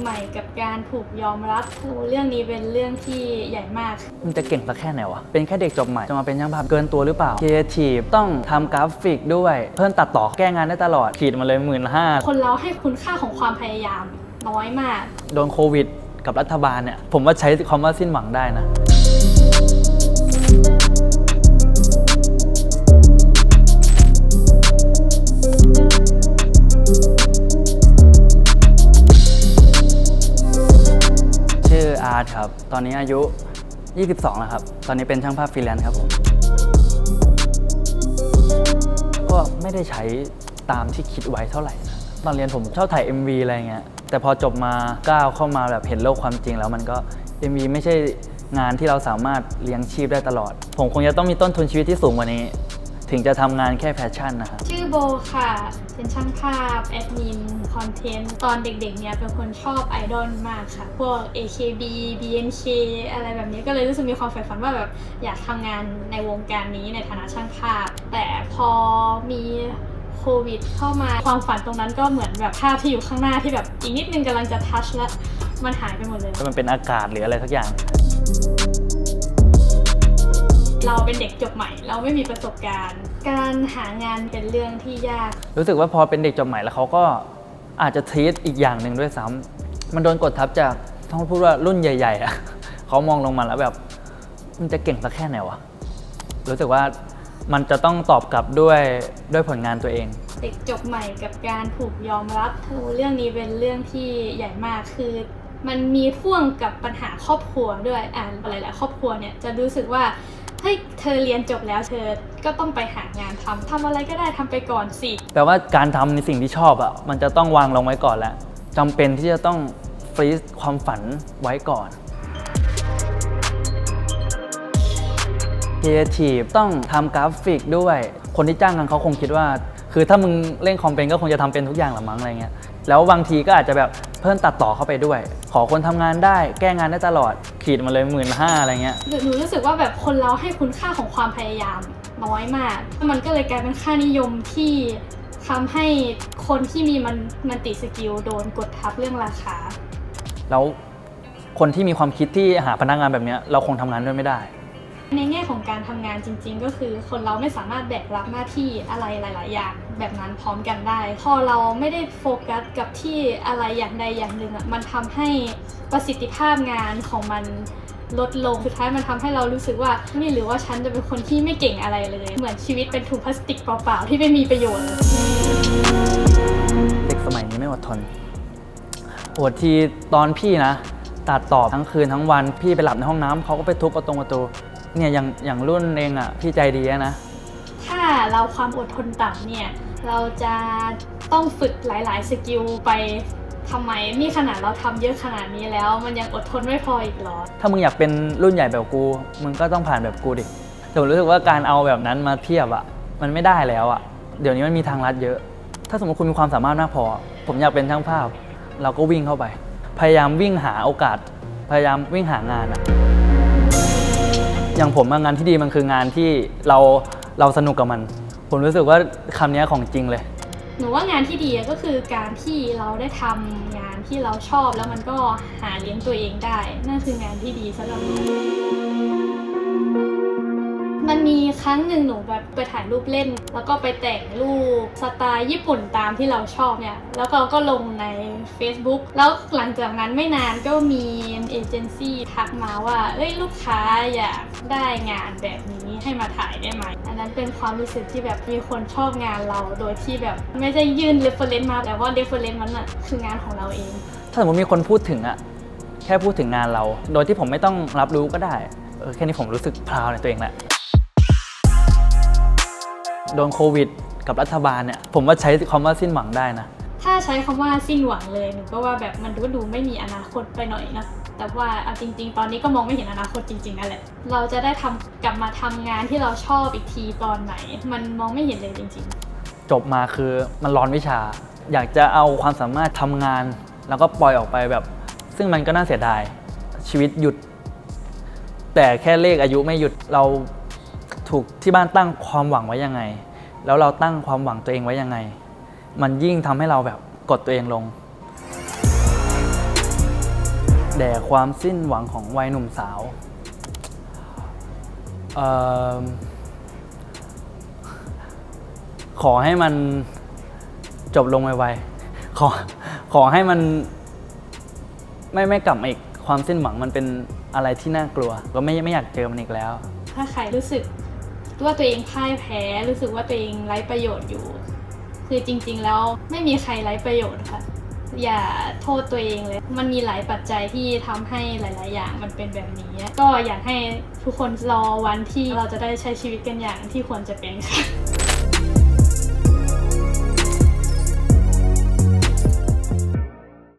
ใหม่กับการถูกยอมรับโอ้เรื่องนี้เป็นเรื่องที่ใหญ่มาก มันจะเก่งสักแค่ไหนวะ เป็นแค่เด็กจบใหม่ จะมาเป็นช่างภาพเกินตัวหรือเปล่าครีเอทีฟต้องทำกราฟิกด้วย เพิ่มตัดต่อแก้งานได้ตลอด ขีดมาเลยหมื่นห้าคนเราให้คุณค่าของความพยายามน้อยมาก โดนโควิด กับรัฐบาลเนี่ย ผมว่าใช้คำว่าสิ้นหวังได้นะ ตครับ ตอนนี้อายุ 22 แล้วครับ ตอนนี้เป็นช่างภาพฟรีแลนซ์ครับผม ก็ไม่ได้ใช้ตามที่คิดไว้เท่าไหร่นะตอนเรียนผมชอบถ่าย MV อะไรเงี้ย แต่พอจบมาก้าวเข้ามาแบบเห็นโลกความจริงแล้วมันก็ MV ไม่ใช่งานที่เราสามารถเลี้ยงชีพได้ตลอด ผมคงจะต้องมีต้นทุนชีวิตที่สูงกว่านี้ ถึงจะทำงานแค่แพชชั่นนะครับ ชื่อโบค่ะ เป็นช่างภาพ แอดมิน คอนเทนต์ ตอนเด็กๆ เนี่ยเป็นคนชอบไอดอลมากค่ะ พวก AKB BNK อะไรแบบนี้ก็เลยรู้สึกมีความใฝ่ฝันว่าแบบอยากทำงานในวงการนี้ในฐานะช่างภาพ แต่พอมีโควิดเข้ามาความฝันตรงนั้นก็เหมือนแบบภาพที่อยู่ข้างหน้าที่แบบอีกนิดนึงกำลังจะทัชแล้วมันหายไปหมดเลย มันเป็นอากาศหรืออะไรสักอย่าง เราเป็นเด็กจบใหม่ เราไม่มีประสบการณ์ การหางานเป็นเรื่องที่ยาก รู้สึกว่าพอเป็นเด็กจบใหม่แล้วเขาก็อาจจะทีตอีกอย่างหนึ่งด้วยซ้ำมันโดนกดทับจากต้องพูดว่ารุ่นใหญ่ๆอะเขามองลงมาแล้วแบบมันจะเก่งสักแค่ไหนวะรู้สึกว่ามันจะต้องตอบกลับด้วยด้วยผลงานตัวเอง เด็กจบใหม่กับการถูกยอมรับโอ้เรื่องนี้เป็นเรื่องที่ใหญ่มากคือมันมีพ่วงกับปัญหาครอบครัวด้วยอ่านหลาย ๆ ครอบครัวเนี่ยจะรู้สึกว่า เฮ้ยเธอเรียนจบแล้วเธอก็ต้องไปหางานทำทำอะไรก็ได้ทำไปก่อนสิแปลว่าการทำในสิ่งที่ชอบอะมันจะต้องวางลงไว้ก่อนแล้วจำเป็นที่จะต้องฟรีซความฝันไว้ก่อนครีเอทีฟต้องทำกราฟิกด้วย คนที่จ้างกันเขาคงคิดว่า คือถ้ามึงเล่นคอมเป็นก็คงจะทำเป็นทุกอย่างละมั้งอะไรเงี้ย แล้วบางทีก็อาจจะแบบเพิ่มตัดต่อเข้าไปด้วย ขอคนทำงานได้ แก้งานได้ตลอด ขีดมาเลยหมื่นห้าอะไรเงี้ยหนูหนูรู้สึกว่าแบบคนเราให้คุณค่าของความพยายามน้อยมาก มันก็เลยกลายเป็นค่านิยมที่ทำให้คนที่มีมันมันติสกิลโดนกดทับเรื่องราคา แล้วคนที่มีความคิดที่หาพนักงานแบบเนี้ยเราคงทำงานด้วยไม่ได้ ในแง่ของการทำงานจริง ๆ ก็คือคนเราไม่สามารถแบกรับหน้าที่อะไรหลาย ๆ อย่างแบบนั้นพร้อมกันได้ พอเราไม่ได้โฟกัสกับที่อะไรอย่างใดอย่างหนึ่งอะมันทำให้ประสิทธิภาพงานของมันลดลงสุดท้ายมันทำให้เรารู้สึกว่านี่หรือว่าฉันจะเป็นคนที่ไม่เก่งอะไรเลย เหมือนชีวิตเป็นถุงพลาสติกเปล่าๆที่ไม่มีประโยชน์ เด็กสมัยนี้ไม่อดทนอดทีตอนพี่นะตัดต่อทั้งคืนทั้งวันพี่ไปหลับในห้องน้ำเขาก็ไปทุบประตูประตู เนี่ยอย่างอย่างรุ่นเองอะพี่ใจดีอะนะ ถ้าเราความอดทนต่ำเนี่ย เราจะต้องฝึกหลายๆ สกิลไปทำไมนี่ขนาดเราทำเยอะขนาดนี้แล้ว มันยังอดทนไม่พออีกเหรอ ถ้ามึงอยากเป็นรุ่นใหญ่แบบกู มึงก็ต้องผ่านแบบกูดิแต่ผมรู้สึกว่าการเอาแบบนั้นมาเทียบอะมันไม่ได้แล้วอะเดี๋ยวนี้มันมีทางลัดเยอะ ถ้าสมมติคุณมีความสามารถมากพอ ผมอยากเป็นช่างภาพ เราก็วิ่งเข้าไป พยายามวิ่งหาโอกาส พยายามวิ่งหางานอะ อย่างผมงานที่ดีมันคืองานที่เราเราสนุกกับมัน ผมรู้สึกว่าคำนี้ของจริงเลย หนูว่างานที่ดีก็คือการที่เราได้ทำงานที่เราชอบแล้วมันก็หาเลี้ยงตัวเองได้นั่นคืองานที่ดีสำหรับหนู มันมีครั้งหนึ่งหนูแบบไปถ่ายรูปเล่น แล้วก็ไปแต่งรูปสไตล์ญี่ปุ่นตามที่เราชอบเนี่ย แล้วเราก็ลงใน Facebook แล้วหลังจากนั้นไม่นานก็มีเอเจนซี่ทักมาว่า เอ้ยลูกค้าอยากได้งานแบบนี้ให้มาถ่ายได้ไหม อันนั้นเป็นความรู้สึกที่แบบมีคนชอบงานเรา โดยที่แบบไม่ได้ยื่น reference มาแต่ว่า reference มันอะคืองานของเราเอง ถ้าสมมติมีคนพูดถึงอะแค่พูดถึงงานเรา โดยที่ผมไม่ต้องรับรู้ก็ได้เออแค่นี้ผมรู้สึกพราวในตัวเองแหละ โดนโควิด กับรัฐบาลเนี่ยผมว่าใช้คำว่าสิ้นหวังได้นะ ถ้าใช้คำว่าสิ้นหวังเลยหนูก็ว่าแบบมันดูดูไม่มีอนาคตไปหน่อยนะแต่ว่าเอาจริง ๆ ตอนนี้ก็มองไม่เห็นอนาคตจริงๆนั่นแหละเราจะได้ทำกลับมาทำงานที่เราชอบอีกทีตอนไหน มันมองไม่เห็นเลยจริง ๆ จบมาคือมันร้อนวิชา อยากจะเอาความสามารถทำงาน แล้วก็ปล่อยออกไปแบบ ซึ่งมันก็น่าเสียดายชีวิตหยุด แต่แค่เลขอายุไม่หยุดเรา ถูกที่บ้านตั้งความหวังไว้ยังไง แล้วเราตั้งความหวังตัวเองไว้ยังไง มันยิ่งทำให้เราแบบกดตัวเองลง แด่ความสิ้นหวังของวัยหนุ่มสาวเอิ่มขอให้มันจบลงไวๆขอขอให้มันไม่ไม่กลับมาอีกความสิ้นหวังมันเป็นอะไรที่น่ากลัว ก็ไม่ไม่อยากเจอมันอีกแล้ว ถ้าใครรู้สึก ว่าตัวเองพ่ายแพ้รู้สึกว่าตัวเองไร้ประโยชน์อยู่ คือจริง ๆ แล้วไม่มีใครไร้ประโยชน์ค่ะ อย่าโทษตัวเองเลย มันมีหลายปัจจัยที่ทำให้หลาย ๆ อย่างมันเป็นแบบนี้ ก็อยากให้ทุกคนรอวันที่เราจะได้ใช้ชีวิตกันอย่างที่ควรจะเป็นค่ะ